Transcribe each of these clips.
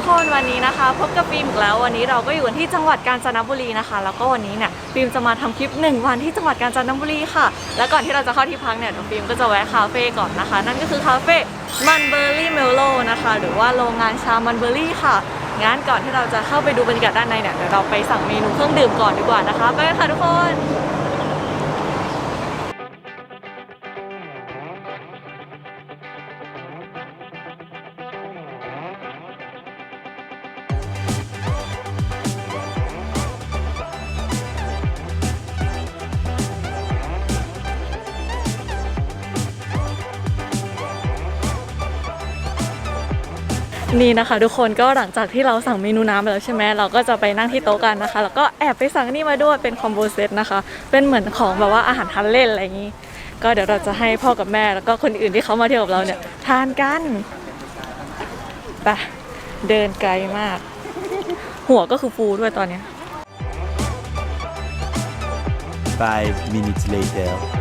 ทุกคนวันนี้นะคะ พบกับฟิล์มอีกแล้ววันนี้เราก็อยู่กันที่จังหวัดกาญจนบุรีนะคะ แล้วก็วันนี้เนี่ยฟิล์มจะมาทำคลิป 1 วันที่จังหวัดกาญจนบุรีค่ะ และก่อนที่เราจะเข้าที่พักเนี่ยฟิล์มก็จะแวะคาเฟ่ก่อนนะคะ นั่นก็คือคาเฟ่มันเบอร์รี่เมลโลนะคะ หรือว่าโรงงานชามันเบอร์รี่ค่ะงั้นก่อนที่เราจะเข้าไปดูบรรยากาศด้านในเนี่ยเดี๋ยวเราไปสั่งเมนูเครื่องดื่มก่อนดีกว่านะคะ ไปค่ะทุกคน นี่นะคะ ทุกคนก็หลังจากที่เราสั่งเมนูน้ำไปแล้วใช่ไหมเราก็จะไปนั่งที่โต๊ะกันนะคะ แล้วก็แอบไปสั่งนี่มาด้วยเป็นคอมโบเซตนะคะ เป็นเหมือนของแบบว่าอาหารทานเล่นอะไรอย่างนี้ ก็เดี๋ยวเราจะให้พ่อกับแม่แล้วก็คนอื่นที่เขามาเที่ยวกับเราเนี่ยทานกันไปเดินไกลมาก หัวก็คือฟูด้วยตอนเนี้ย Five minutes later.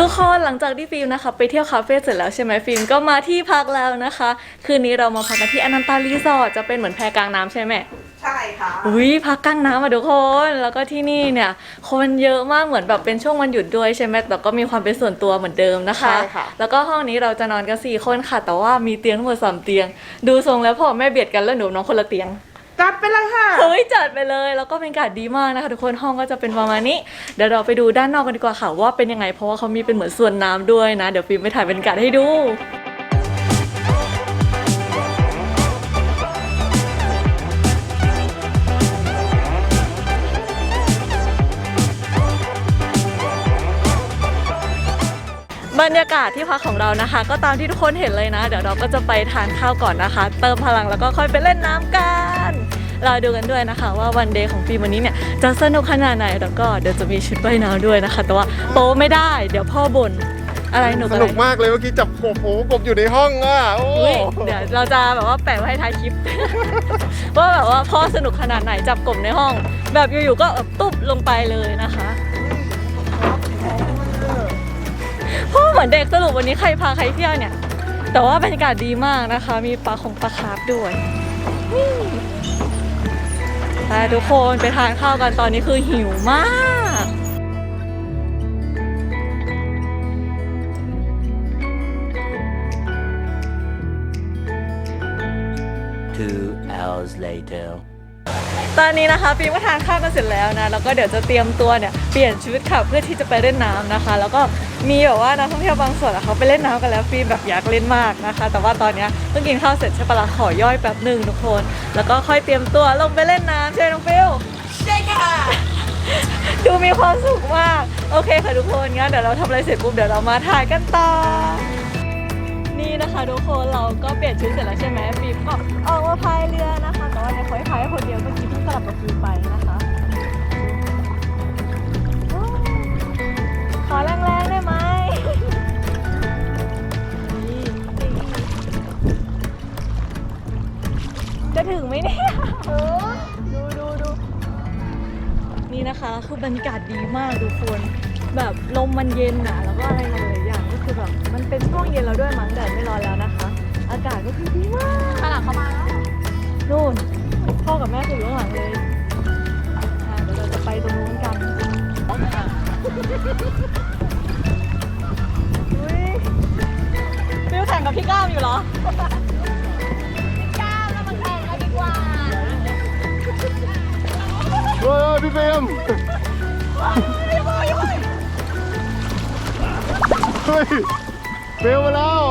ทุกคนหลังจากที่ฟิล์มนะคะไปเที่ยวคาเฟ่เสร็จแล้วใช่ไหมฟิล์มก็มาที่พักแล้วนะคะ คืนนี้เรามาพักกันที่อนันตารีสอร์ทจะเป็นเหมือนแพกลางน้ำใช่ไหมใช่ค่ะอุ้ยพักกลางน้ำอะทุกคนแล้วก็ที่นี่เนี่ย คนเยอะมากเหมือนแบบเป็นช่วงวันหยุดด้วยใช่ไหมแต่ก็มีความเป็นส่วนตัวเหมือนเดิมนะคะ ใช่ค่ะ แล้วก็ห้องนี้เราจะนอนกันสี่คนค่ะ แต่ว่ามีเตียงทั้งหมดสามเตียง ดูทรงแล้วพ่อแม่เบียดกันแล้วหนูน้องคนละเตียง จัดไปเลยค่ะ เฮ้ยจัดไปเลย แล้วก็เป็นการดีมากนะคะ ทุกคนห้องก็จะเป็นประมาณนี้เดี๋ยวเราไปดูด้านนอกกันดีกว่าค่ะว่าเป็นยังไงเพราะว่าเขามีเป็นเหมือนส่วนน้ำด้วยนะ เดี๋ยวฟิล์มไปถ่ายบรรยากาศให้ดู บรรยากาศที่พักของเรานะคะ ก็ตามที่ทุกคนเห็นเลยนะ เดี๋ยวเราก็จะไปทานข้าวก่อนนะคะ เติมพลังแล้วก็ค่อยไปเล่นน้ำกัน ราดูกันด้วยนะคะ ว่าวันเดย์ของฟิล์มวันนี้เนี่ยจะสนุกขนาดไหนแล้วก็เดี๋ยวจะมีชุดว่ายน้ำด้วยนะคะ แต่ว่าโป๊ไม่ได้ เดี๋ยวพ่อบ่นอะไรหนูสนุกมากเลยเมื่อกี้จับกบโอ้โหกบอยู่ในห้องอะโอ้อุ๊ยเดี๋ยวเราจะแบบว่าแปะไว้ให้ท้ายคลิป ว่าแบบว่าพ่อสนุกขนาดไหนจับกบในห้อง แบบอยู่ๆก็แบบตุ๊บลงไปเลยนะคะพ่อเหมือนเด็กสรุปวันนี้ใครพาใครเที่ยวเนี่ย แต่ว่าบรรยากาศดีมากนะคะ มีปลาของปลาคาร์ฟด้วยนี่ ไปทุกคนไปทานข้าวกันตอนนี้คือหิวมาก Two hours later. ตอนนี้นะคะฟิล์มก็ทานข้าวกันเสร็จแล้วนะแล้วก็เดี๋ยวจะเตรียมตัวเนี่ยเปลี่ยนชุดค่ะเพื่อที่จะไปเล่นน้ำนะคะ แล้วก็มีแบบว่านักท่องเที่ยวบางส่วนอะเขาไปเล่นน้ำกันแล้วฟิล์มแบบอยากเล่นมากนะคะ แต่ว่าตอนเนี้ยเพิ่งกินข้าวเสร็จใช่ปะล่ะขอย่อยแป๊บหนึ่งทุกคน แล้วก็ค่อยเตรียมตัวลงไปเล่นน้ำใช่ไหมน้องฟิลใช่ค่ะดูมีความสุขมากโอเคค่ะทุกคนงั้นเดี๋ยวเราทำอะไรเสร็จปุ๊บเดี๋ยวเรามาถ่ายกันต่อนี่นะคะทุกคนเราก็เปลี่ยนชุดเสร็จแล้วใช่ไหมฟิล์มก็ออกมาพายเรือ กี้เพิ่งสลับกับฟิล์มไปนะคะว้าวขอแรงๆได้ไหมนี่จะถึงไหมเนี่ย ดูดูดูนี่นะคะคือบรรยากาศดีมากทุกคน แบบลมมันเย็นนะแล้วก็อะไรหลายๆอย่างก็คือแบบมันเป็นช่วงเย็นแล้วด้วยมั้งแดดไม่ร้อนแล้วนะคะ อากาศก็คือดีมากขนาดเข้ามาแล้วนู่นพ่อกับแม่คืออยู่ข้างหลังเลย ตรงนู้นกันอุ๊ยฟิวแข่งกับพี่ก้าวอยู่เหรอ ก้าวแล้วมาแข่งกันดีกว่า เฮ้ยพี่เฟรมเฮ้ยเฟรมมาแล้ว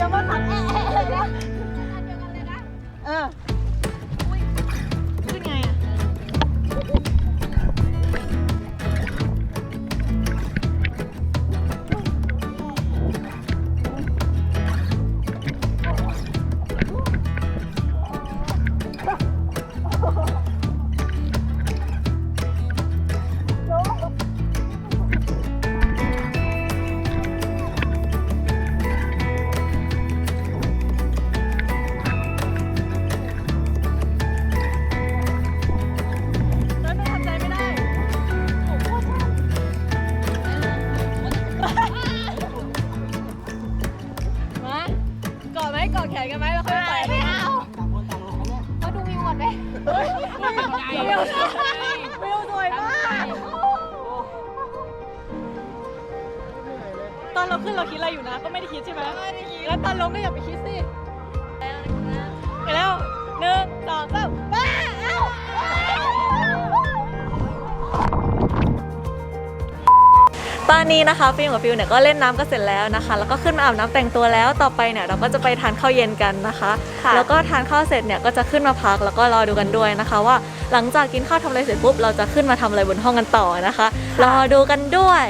อย่ามาทำแอะแอะเลยนะเออ กอดแขนกันไหมเราวค่อยไปไม่เอาเราดูวิวก่อนไหมวิววิวสวยมากตอนเราขึ้นเราคิดอะไรอยู่นะ ก็ไม่ได้คิดใช่ไหมแล้วตอนลงก็อย่าไปคิดสิ แล้วหนึ่งสองสาม ตอนนี้นะคะฟิล์มกับฟิวเนี่ยก็เล่นน้ำกันเสร็จแล้วนะคะ แล้วก็ขึ้นมาอาบน้ำแต่งตัวแล้วต่อไปเนี่ยเราก็จะไปทานข้าวเย็นกันนะคะแล้วก็ทานข้าวเสร็จเนี่ยก็จะขึ้นมาพักแล้วก็รอดูกันด้วยนะคะ ว่าหลังจากกินข้าวทำอะไรเสร็จปุ๊บเราจะขึ้นมาทำอะไรบนห้องกันต่อนะคะรอดูกันด้วย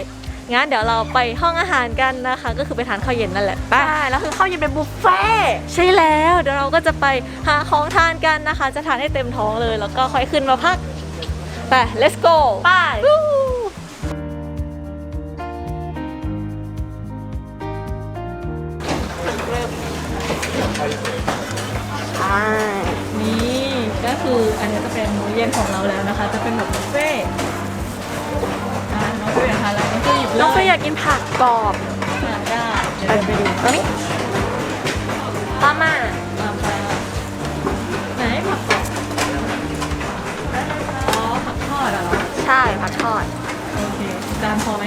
งั้นเดี๋ยวเราไปห้องอาหารกันนะคะ ก็คือไปทานข้าวเย็นนั่นแหละไป ใช่แล้วคือข้าวเย็นเป็นบุฟเฟ่ต์ใช่แล้วเดี๋ยวเราก็จะไปหาของทานกันนะคะ จะทานให้เต็มท้องเลย แล้วก็ค่อยขึ้นมาพักไป let's go ไปวู้ นี่ก็คืออันนี้จะเป็นมื้อเย็นของเราแล้วนะคะ จะเป็นแบบบุฟเฟ่ต์อะน้องฟิวอยากทานอะไรน้องฟิวหยิบเลยน้องเฟยอยากกินผักกรอบอะได้เดี๋ยวเดินไปดูตรงนี้ป้ามาตามไปไหนผักกรอบอ๋อผักทอดอะเหรอใช่ผักทอดโอเคจานพอไหม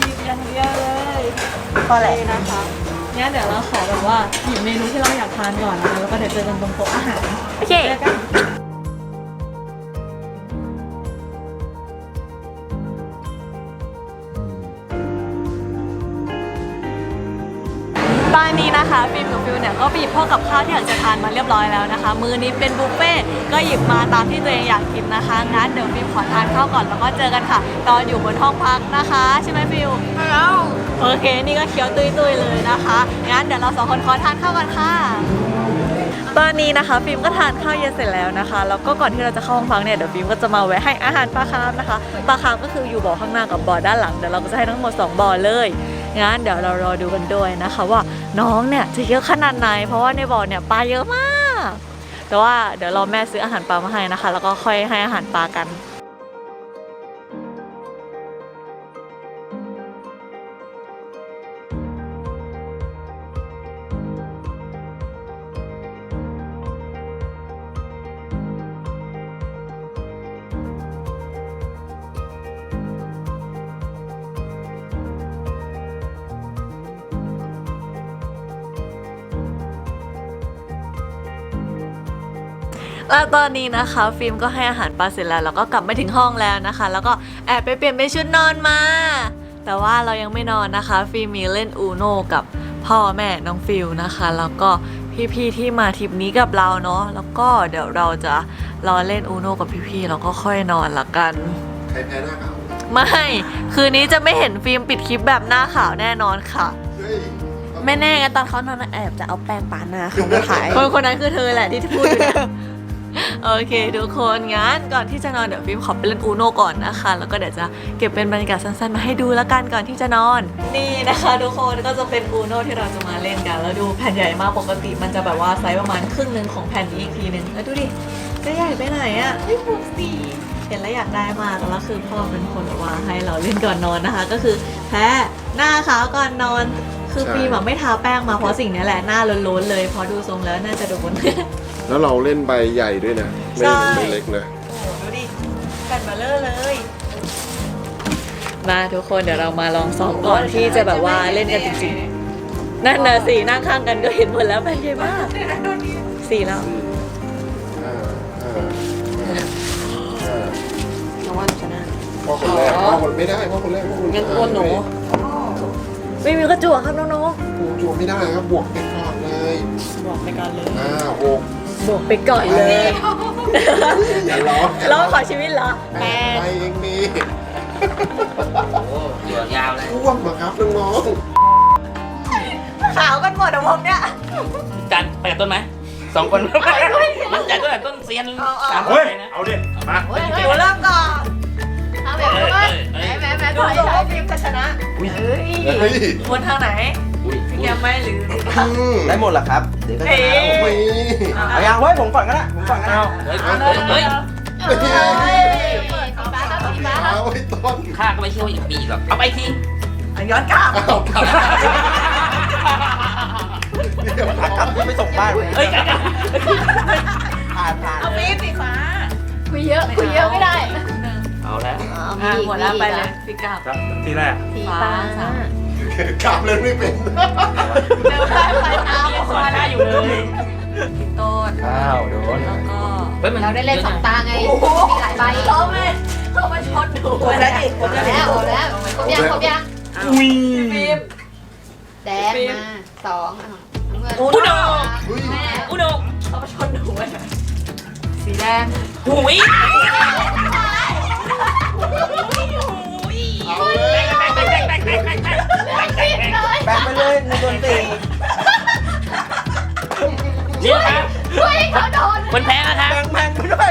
หยิบอย่างเดียวเลย พอแหละ นี่นะคะ งั้นเดี๋ยวเราขอแบบว่าหยิบเมนูที่เราอยากทานก่อนนะคะแล้วก็เดี๋ยวเจอกันตรงโต๊ะอาหารโอเค เจอกันตอนนี้นะคะฟิล์มกับฟิวเนี่ยก็ไปหยิบพวกกับข้าวที่อยากจะทานมาเรียบร้อยแล้วนะคะ มื้อนี้เป็นบุฟเฟ่ต์ก็หยิบมาตามที่ตัวเองอยากกินนะคะงั้นเดี๋ยวฟิล์มขอทานข้าวก่อนแล้วก็เจอกันค่ะ ตอนอยู่บนห้องพักนะคะ ใช่ไหมฟิว แล้ว โอเค นี่ก็เคี้ยวตุยๆเลยนะคะ งั้นเดี๋ยวเราสองคนขอทานข้าวกันค่ะ ตอนนี้นะคะฟิล์มก็ทานข้าวเย็นเสร็จแล้วนะคะ แล้วก็ก่อนที่เราจะเข้าห้องพักเนี่ยเดี๋ยวฟิล์มก็จะมาแวะให้อาหารปลาคาร์ฟนะคะ ปลาคาร์ฟก็คืออยู่บ่อข้างหน้ากับบ่อด้านหลัง เดี๋ยวเราก็จะให้ทั้งหมด 2 บ่อเลย งั้นเดี๋ยวเรารอดูกันด้วยนะคะ ว่าน้องเนี่ยจะเยอะขนาดไหน เพราะว่าในบ่อเนี่ยปลาเยอะมาก แต่ว่าเดี๋ยวรอแม่ซื้ออาหารปลามาให้นะคะ แล้วก็ค่อยให้อาหารปลากัน แล้วตอนนี้นะคะฟิล์มก็ให้อาหารปลาเสร็จแล้วแล้วก็กลับมาถึงห้องแล้วนะคะ แล้วก็แอบไปเปลี่ยนเป็นชุดนอนมา แต่ว่าเรายังไม่นอนนะคะ ฟิล์มมีเล่นอูโนกับพ่อแม่น้องฟิลนะคะ แล้วก็พี่ๆที่มาทริปนี้กับเราเนาะแล้วก็เดี๋ยวเราจะรอเล่นอูโนกับพี่ๆแล้วก็ค่อยนอนละกัน ใครแพ้หน้าขาวไม่ คืนนี้จะไม่เห็นฟิล์มปิดคลิปแบบหน้าขาวแน่นอนค่ะ เฮ้ยไม่แน่ไงตอนเขานอนแอบจะเอาแป้งปาหน้าเขามาถ่ายคนคนนั้นคือเธอแหละที่พูดอยู่เนี่ย โอเคทุกคนงั้นก่อนที่จะนอนเดี๋ยวฟิล์มขอไปเล่นอูโนก่อนนะคะ แล้วก็เดี๋ยวจะเก็บเป็นบรรยากาศสั้นๆมาให้ดูแล้วกันก่อนที่จะนอน นี่นะคะ ทุกคนก็จะเป็นอูโนที่เราจะมาเล่นกัน แล้วดูแผ่นใหญ่มากปกติ มันจะแบบว่าไซส์ประมาณครึ่งหนึ่งของแผ่นนี้อีกทีหนึ่งแล้วดูดิจะใหญ่ไปไหนอะ่ะไม่ถูกสิเห็นแล้วอยากได้มากแล้วคือพ่อเป็นคนแบบว่าให้เราเล่นก่อนนอนนะคะ ก็คือแพ้หน้าขาวก่อนนอน คือฟิล์มอะไม่ทาแป้งมาเพราะสิ่งนี้แหละหน้าโล้นๆเลยพอดูทรงแล้วน่าจะโดน แล้วเราเล่นใบใหญ่ด้วยนะไม่ใช่ ไม่เล็กนะ โอ้โหดูดิแผ่นเบลเลอร์เลยมาทุกคนเดี๋ยวเรามาลองซ้อมก่อนที่จะแบบว่าเล่นกันจริงๆ นั่นนะสีนั่งข้างกันก็เห็นหมดแล้วแผ่นใหญ่มากสีแล้วอ่าอ่าอ่าน้องว่าชนะพ่อคนแรกพ่อคนไม่ได้พ่อคนแรกพ่อคนงั้นคนหนู ไม่มีกระจั่วครับน้องโอ้โหไม่ได้ครับบวกไปก่อนเลยๆบอกไปก่อนเลยอ่าหกบวกไปก่อนเลยอย่าร้องแล้วขอชีวิตเหรอแปดไปเองนี่เหลือยาวเลยท่วมอะครับน้องขาวกันหมดอะผมเนี่ย จันไปกับต้นไหมสองคนมันจันต้นไหนต้นเซียนสามคเฮ้นยเลยนะเอาดิมา หนูเริ่มก่อนเอาแบบเอ้ยว่าเอ้ยเอ้ยแม่แม่ดูดูว่าฟิล์มจะ ชนะเฮ้ยคนทางไหนอุ้ยพี่แกมไหมหรืออืมได้หมดเหรอครับ เดี๋ยวก็เอ๊ชนะะไม่เอายังเฮ้ยผมก่อนก็ได้ผมก่อนก็ได้ เฮ้ยเฮ้ยเฮ้ยเฮ้ยเฮ้ยสีฟ้าแล้วสีฟ้าแล้วเอาไว้ต้นข้าก็ไม่เชื่อว่าอีกปีหรอกเอาไปทีย้อนกลับเอากลับเรียบร้อยกลับที่ไม่ส่งบ้านเลยเฮ้ยกันกันผ่านผ่านเอาฟิล์มสีฟ้าคุยเยอะคุยเยอะไม่ได้ เอาแล้วเอามีอีกหัวหน้าไปเลยมีอีกพี่กับครับที่แรกสีฟ้าฟ้าสามกลับเลยไม่เป็นเดินไปไปตามยังสอนหน้าอยู่เลยพี่ต้นอ้าวโดนแล้วก็เฮ้ยมันเราได้เล่นสองตาไงมีหลายใบเขาไม่เขามาช็อตหนูหมดแล้วดิหมดแล้วหมดแล้วครบยังครบยังอุ้ยฟิล์มแดงมาสองอะน้ำเงินอุดมอุ้ยแม่อุดมเขามาช็อตหนูไว้สีแดงหุย แบกไปเลยหนึ่งส่วนสี่นี่ครับ ช่วยเขาโดน มันแพ้นะครับ แบ่งแบ่งไปด้วย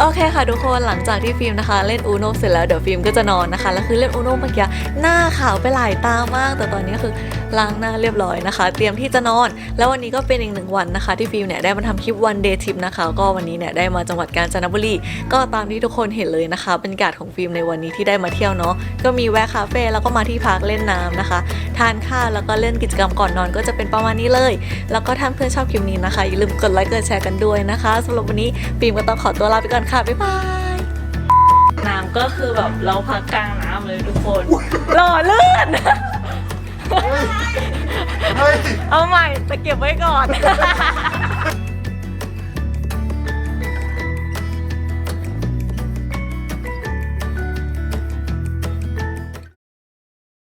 โอเคค่ะทุกคนหลังจากที่ฟิล์มนะคะ เล่นอูโนเสร็จแล้วเดี๋ยวฟิล์มก็จะนอนนะคะแล้วคือเล่นอูโนเมื่อกี้หน้าขาวไปหลายตามาก แต่ตอนนี้คือล้างหน้าเรียบร้อยนะคะ เตรียมที่จะนอน แล้ววันนี้ก็เป็นอีกหนึ่งวันนะคะ ที่ฟิล์มเนี่ยได้มาทำคลิปวันเดย์ทริปนะคะ ก็วันนี้เนี่ยได้มาจังหวัดกาญจนบุรีก็ตามที่ทุกคนเห็นเลยนะคะบรรยากาศของฟิล์มในวันนี้ที่ได้มาเที่ยวเนาะก็มีแวะคาเฟ่แล้วก็มาที่พักเล่นน้ำนะคะ ทานข้าวแล้วก็เล่นกิจกรรมก่อนนอนก็จะเป็นประมาณนี้เลย แล้วก็ถ้าเพื่อนชอบคลิปนี้นะคะอย่าลืมกดไลค์กดแชร์กันด้วยนะคะสำหรับวันนี้ฟิล์มก็ต้องขอตัวลาไปก่อนค่ะ บ๊ายบาย น้ำก็คือแบบเราพักกลางน้ำเลยทุกคนหล่อเลื่อน เฮ้ย เอาใหม่แต่เก็บไว้ก่อน